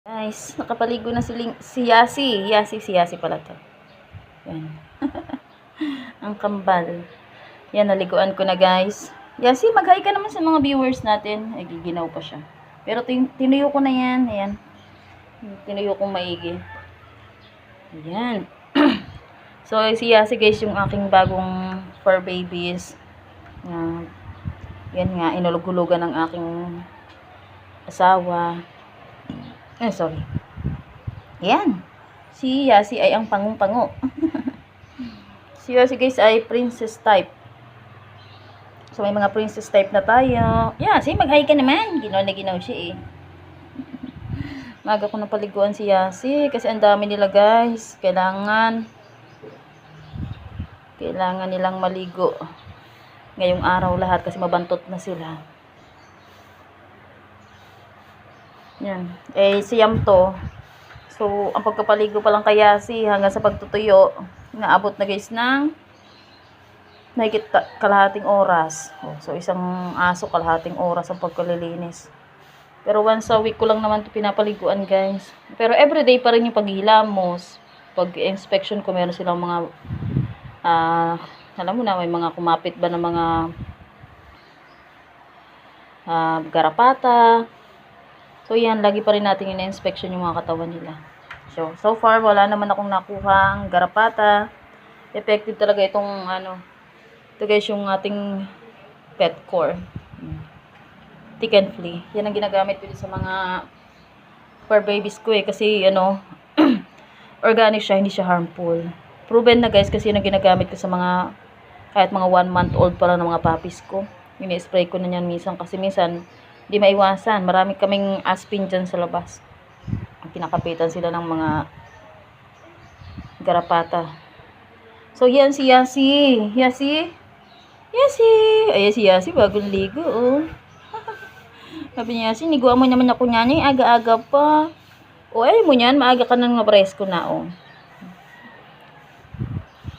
Guys, nakapaligo na si, Ling, si Yasi. Yasi, si Yasi pala to. Yan. Ang kambal. Yan, naliguan ko na guys. Yasi, mag-hi ka naman sa mga viewers natin. Ay, giginaw pa siya. Pero tin tinuyo ko na yan. Ayan. Tinuyo kong maigi. Ayan. so, si Yasi guys, yung aking bagong fur babies. Uh, yan nga, inulog-hulugan ng aking asawa. Eh, sorry. Yan. Si Yasi ay ang pangong-pango. si Yasi guys ay princess type. So, may mga princess type na tayo. Yeah, si mag-hi ka naman. Ginaw na ginaw siya eh. Maga ko na paliguan si Yasi kasi ang dami nila guys. Kailangan kailangan nilang maligo ngayong araw lahat kasi mabantot na sila. Yan. Eh, siyam to. So, ang pagkapaligo pa lang kay Yasi hanggang sa pagtutuyo, naabot na guys ng nahigit ka- kalahating oras. Oh, so, isang aso kalahating oras ang pagkalilinis. Pero once a week ko lang naman ito pinapaliguan guys. Pero everyday pa rin yung paghilamos. Pag inspection ko meron silang mga ah alam mo na may mga kumapit ba ng mga ah, garapata. So yan, lagi pa rin natin ina-inspection yung mga katawan nila. So, so far wala naman akong nakuhang garapata. Effective talaga itong ano. Ito guys yung ating pet core. Hmm. Tick and flea. Yan ang ginagamit ko sa mga fur babies ko eh. Kasi ano, organic siya, hindi siya harmful. Proven na guys kasi yun ang ginagamit ko sa mga kahit mga one month old pa lang ng mga puppies ko. Ini-spray ko na yan minsan kasi minsan di maiwasan. Marami kaming aspin dyan sa labas. Pinakapitan sila ng mga garapata. So yan si Yasi. Yasi. Yasi. Ay si Yasi bagong ligo oh. Sabi niya, Yasi, niguan mo naman ako niyan eh. Aga-aga pa. O, ay mo niyan, maaga ka nang mapresko na, oh.